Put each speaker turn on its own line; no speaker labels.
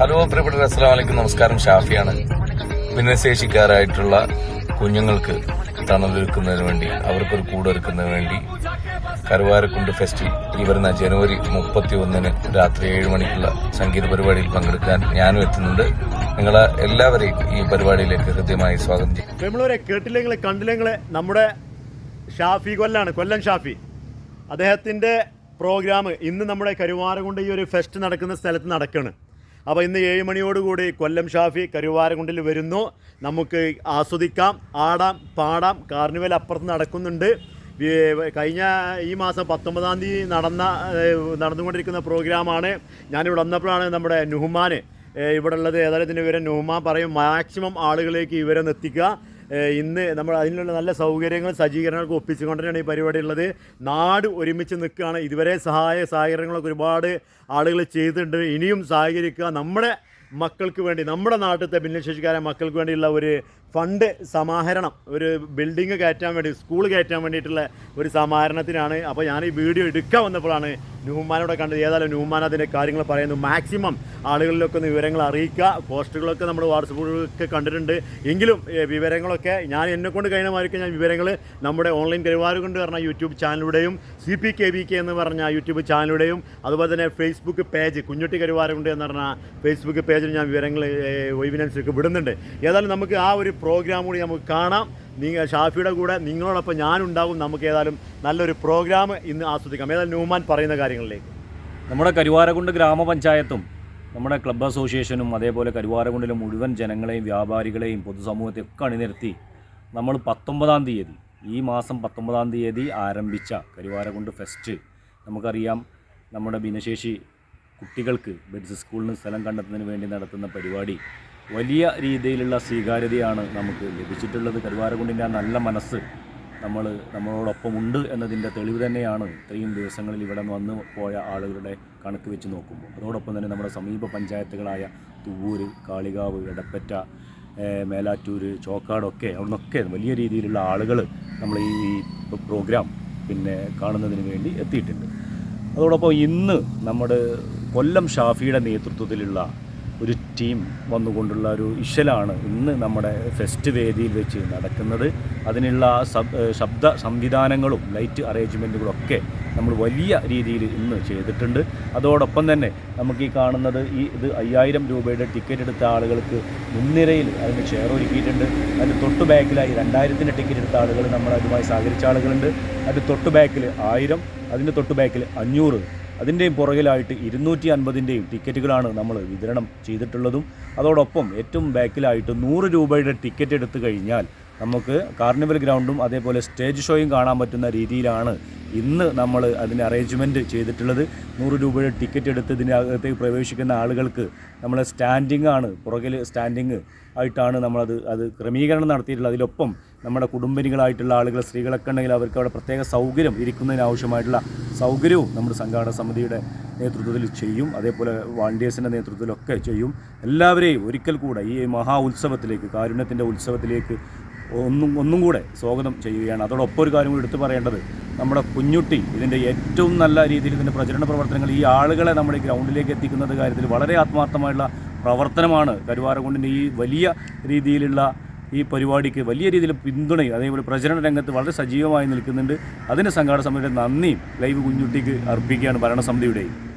Hello പ്രിയപ്പെട്ട അസ്സാം വലൈക്കും നമസ്കാരം. ഷാഫിയാണ്. ഭിന്നശേഷിക്കാരായിട്ടുള്ള കുഞ്ഞുങ്ങൾക്ക് തണലൊരുക്കുന്നതിന് വേണ്ടി അവർക്കൊരു കൂടൊരുക്കുന്നതിന് വേണ്ടി കരുവാരക്കുണ്ട് ഫെസ്റ്റിൽ ഈ വരുന്ന ജനുവരി മുപ്പത്തി ഒന്നിന് രാത്രി ഏഴ് മണിക്കുള്ള സംഗീത പരിപാടിയിൽ പങ്കെടുക്കാൻ ഞാനും എത്തുന്നുണ്ട്. നിങ്ങളെ എല്ലാവരെയും ഈ പരിപാടിയിലേക്ക് ഹൃദ്യമായി സ്വാഗതം ചെയ്യും.
നമ്മളവരെ കേട്ടില്ലെങ്കിലെ കണ്ടില്ലെങ്കിലെ നമ്മുടെ ഷാഫി കൊല്ലാണ്. കൊല്ലം ഷാഫി. അദ്ദേഹത്തിന്റെ പ്രോഗ്രാം ഇന്ന് നമ്മുടെ കരുവാരകുണ്ട് ഈ ഒരു ഫെസ്റ്റ് നടക്കുന്ന സ്ഥലത്ത് നടക്കുകയാണ് അപ്പോൾ ഇന്ന് ഏഴ് മണിയോടുകൂടി കൊല്ലം ഷാഫി കരുവാരകുണ്ടിൽ വരുന്നു. നമുക്ക് ആസ്വദിക്കാം ആടാം പാടാം. കാർണിവൽ അപ്പുറത്ത് നടക്കുന്നുണ്ട്. കഴിഞ്ഞ ഈ മാസം പത്തൊമ്പതാം തീയതി നടന്ന നടന്നുകൊണ്ടിരിക്കുന്ന പ്രോഗ്രാമാണ്. ഞാനിവിടെ വന്നപ്പോഴാണ് നമ്മുടെ നുഹ്മാൻ ഇവിടെ ഉള്ളത്. ഏതായാലും ഇതിന്റെ വിവരം നുഹ്മാൻ പറയും. മാക്സിമം ആളുകളിലേക്ക് വിവരം എത്തിക്കുക. ഇന്ന് നമ്മൾ അതിനുള്ള നല്ല സൗകര്യങ്ങൾ സജ്ജീകരണങ്ങളൊക്കെ ഒപ്പിച്ചുകൊണ്ടാണ് ഈ പരിപാടി ഉള്ളത് നാട് ഒരുമിച്ച് നിൽക്കുകയാണ്. ഇതുവരെ സഹായ സഹകരണങ്ങളൊക്കെ ഒരുപാട് ആളുകൾ ചെയ്തിട്ടുണ്ട്. ഇനിയും സഹകരിക്കുക. നമ്മുടെ മക്കൾക്ക് വേണ്ടി നമ്മുടെ നാട്ടിലത്തെ ഭിന്നശേഷിക്കാരെ മക്കൾക്ക് വേണ്ടിയുള്ള ഒരു ഫണ്ട് സമാഹരണം ഒരു ബിൽഡിംഗ് കയറ്റാൻ വേണ്ടി സ്കൂൾ കയറ്റാൻ വേണ്ടിയിട്ടുള്ള ഒരു സമാഹരണത്തിനാണ്. അപ്പോൾ ഞാൻ ഈ വീഡിയോ എടുക്കാൻ വന്നപ്പോഴാണ് ന്യൂമാനോടെ കണ്ടത്. ഏതായാലും ന്യൂമാൻ അതിന്റെ കാര്യങ്ങൾ പറയുന്നു. മാക്സിമം ആളുകളിലൊക്കെ ഒന്ന് വിവരങ്ങൾ അറിയിക്കുക. പോസ്റ്റുകളൊക്കെ നമ്മൾ വാട്സപ്പുകളൊക്കെ കണ്ടിട്ടുണ്ട്. എങ്കിലും വിവരങ്ങളൊക്കെ ഞാൻ എന്നെ കൊണ്ട് കഴിയുന്ന ഞാൻ വിവരങ്ങൾ നമ്മുടെ ഓൺലൈൻ കൊണ്ട് പറഞ്ഞ YouTube ചാനലിലൂടെയും C P K V K എന്ന് പറഞ്ഞ യൂട്യൂബ് ചാനലിലൂടെയും അതുപോലെ തന്നെ ഫേസ്ബുക്ക് പേജ് കുഞ്ഞുട്ടി കരുവാരകുണ്ട് എന്ന് പറഞ്ഞ ഫേസ്ബുക്ക് പേജിൽ ഞാൻ വിവരങ്ങൾ ഒഴിവിനനുസരിച്ച് വിടുന്നുണ്ട്. ഏതായാലും നമുക്ക് ആ ഒരു പ്രോഗ്രാം കൂടി നമുക്ക് കാണാം. നിങ്ങൾ ഷാഫിയുടെ കൂടെ നിങ്ങളോടൊപ്പം ഞാനുണ്ടാവും. നമുക്ക് ഏതായാലും നല്ലൊരു പ്രോഗ്രാം ഇന്ന് ആസ്വദിക്കാം. ഏതായാലും ന്യൂമാൻ പറയുന്ന കാര്യങ്ങളിലേക്ക്.
നമ്മുടെ കരുവാരകുണ്ട് ഗ്രാമപഞ്ചായത്തും നമ്മുടെ ക്ലബ്ബ് അസോസിയേഷനും അതേപോലെ കരുവാരകുണ്ടിലെ മുഴുവൻ ജനങ്ങളെയും വ്യാപാരികളെയും പൊതുസമൂഹത്തെയും ഒക്കെ അണിനിരത്തി നമ്മൾ പത്തൊമ്പതാം തീയതി ഈ മാസം പത്തൊമ്പതാം തീയതി ആരംഭിച്ച കരുവാരകുണ്ട് ഫെസ്റ്റ് നമുക്കറിയാം. നമ്മുടെ ഭിന്നശേഷി കുട്ടികൾക്ക് ബെഡ്സ് സ്കൂളിന് സ്ഥലം കണ്ടെത്തുന്നതിന് വേണ്ടി നടത്തുന്ന പരിപാടി വലിയ രീതിയിലുള്ള സ്വീകാര്യതയാണ് നമുക്ക് ലഭിച്ചിട്ടുള്ളത്. കരുവാരകുണ്ടിന്റെ ആ നല്ല മനസ്സ് നമ്മൾ നമ്മളോടൊപ്പം ഉണ്ട് എന്നതിന്റെ തെളിവ് തന്നെയാണ് ഇത്രയും ദിവസങ്ങളിൽ ഇവിടെ വന്നു പോയ ആളുകളുടെ കണക്ക് വെച്ച് നോക്കുമ്പോൾ. അതോടൊപ്പം തന്നെ നമ്മുടെ സമീപ പഞ്ചായത്തുകളായ തുവൂര് കാളികാവ് എടപ്പറ്റ മേലാറ്റൂർ ചോക്കാടൊക്കെ അവിടുന്നൊക്കെ വലിയ രീതിയിലുള്ള ആളുകൾ നമ്മൾ ഈ പ്രോഗ്രാം പിന്നെ കാണുന്നതിന് വേണ്ടി എത്തിയിട്ടുണ്ട്. അതോടൊപ്പം ഇന്ന് നമ്മുടെ കൊല്ലം ഷാഫിയുടെ നേതൃത്വത്തിലുള്ള ഒരു ടീം വന്നുകൊണ്ടുള്ള ഒരു ഇഷലാണ് ഇന്ന് നമ്മുടെ ഫെസ്റ്റ് വേദിയിൽ വെച്ച് നടക്കുന്നത്. അതിനുള്ള ശബ്ദ സംവിധാനങ്ങളും ലൈറ്റ് അറേഞ്ച്മെന്റുകളും ഒക്കെ നമ്മൾ വലിയ രീതിയിൽ ഇന്ന് ചെയ്തിട്ടുണ്ട്. അതോടൊപ്പം തന്നെ നമുക്ക് ഈ കാണുന്നത് ഈ ഇത് അയ്യായിരം രൂപയുടെ ടിക്കറ്റ് എടുത്ത ആളുകൾക്ക് മുൻനിരയിൽ അതിന് ഷെയർ ഒരുക്കിയിട്ടുണ്ട്. അതിന് തൊട്ട് ബാക്കിലായി രണ്ടായിരത്തിന്റെ ടിക്കറ്റ് എടുത്ത ആളുകൾ നമ്മൾ അതുമായി സഹകരിച്ച ആളുകളുണ്ട്. അതിന് തൊട്ട് ബാക്കിൽ ആയിരം അതിന്റെ തൊട്ട് ബാക്കിൽ അഞ്ഞൂറ് അതിന്റെയും പുറകിലായിട്ട് ഇരുന്നൂറ്റി അൻപതിന്റെയും ടിക്കറ്റുകളാണ് നമ്മൾ വിതരണം ചെയ്തിട്ടുള്ളതും. അതോടൊപ്പം ഏറ്റവും ബാക്കിലായിട്ട് നൂറ് രൂപയുടെ ടിക്കറ്റ് എടുത്തു കഴിഞ്ഞാൽ നമുക്ക് കാർണിവൽ ഗ്രൗണ്ടും അതേപോലെ സ്റ്റേജ് ഷോയും കാണാൻ പറ്റുന്ന രീതിയിലാണ് ഇന്ന് നമ്മൾ അതിന് അറേഞ്ച്മെന്റ് ചെയ്തിട്ടുള്ളത്. നൂറ് രൂപയുടെ ടിക്കറ്റ് എടുത്ത് ഇതിനകത്തേക്ക് പ്രവേശിക്കുന്ന ആളുകൾക്ക് നമ്മൾ സ്റ്റാൻഡിംഗ് ആണ് പുറകിൽ സ്റ്റാൻഡിങ് ആയിട്ടാണ് നമ്മളത് അത് ക്രമീകരണം നടത്തിയിട്ടുള്ളത്. അതിലൊപ്പം നമ്മുടെ കുടുംബിനികളായിട്ടുള്ള ആളുകൾ സ്ത്രീകളൊക്കെ ഉണ്ടെങ്കിൽ അവർക്ക് അവിടെ പ്രത്യേക സൗകര്യം ഇരിക്കുന്നതിന് ആവശ്യമായിട്ടുള്ള സൗകര്യവും നമ്മുടെ സംഘാടന സമിതിയുടെ നേതൃത്വത്തിൽ ചെയ്യും. അതേപോലെ വാളണ്ടിയേഴ്സിന്റെ നേതൃത്വത്തിലൊക്കെ ചെയ്യും. എല്ലാവരെയും ഒരിക്കൽ കൂടെ ഈ മഹാ ഉത്സവത്തിലേക്ക് കാരുണ്യത്തിന്റെ ഉത്സവത്തിലേക്ക് ഒന്നും ഒന്നും കൂടെ സ്വാഗതം ചെയ്യുകയാണ്. അതോടൊപ്പം ഒരു കാര്യം കൂടി എടുത്തു പറയേണ്ടത് നമ്മുടെ കുഞ്ഞുട്ടി ഇതിന്റെ ഏറ്റവും നല്ല രീതിയിൽ ഇതിന്റെ പ്രചരണ പ്രവർത്തനങ്ങൾ ഈ ആളുകളെ നമ്മുടെ ഗ്രൗണ്ടിലേക്ക് എത്തിക്കുന്നത് കാര്യത്തിൽ വളരെ ആത്മാർത്ഥമായുള്ള പ്രവർത്തനമാണ്. കരുവാരക്കുണ്ടിന്റെ ഈ വലിയ രീതിയിലുള്ള ഈ പരിപാടിക്ക് വലിയ രീതിയിൽ പിന്തുണയും അതേപോലെ പ്രചരണ രംഗത്ത് വളരെ സജീവമായി നിൽക്കുന്നുണ്ട്. അതിന് സംഘാടക സമിതിയുടെ നന്ദിയും ലൈവ് കുഞ്ഞുട്ടിക്ക് അർപ്പിക്കുകയാണ് ഭരണസമിതിയുടെയും.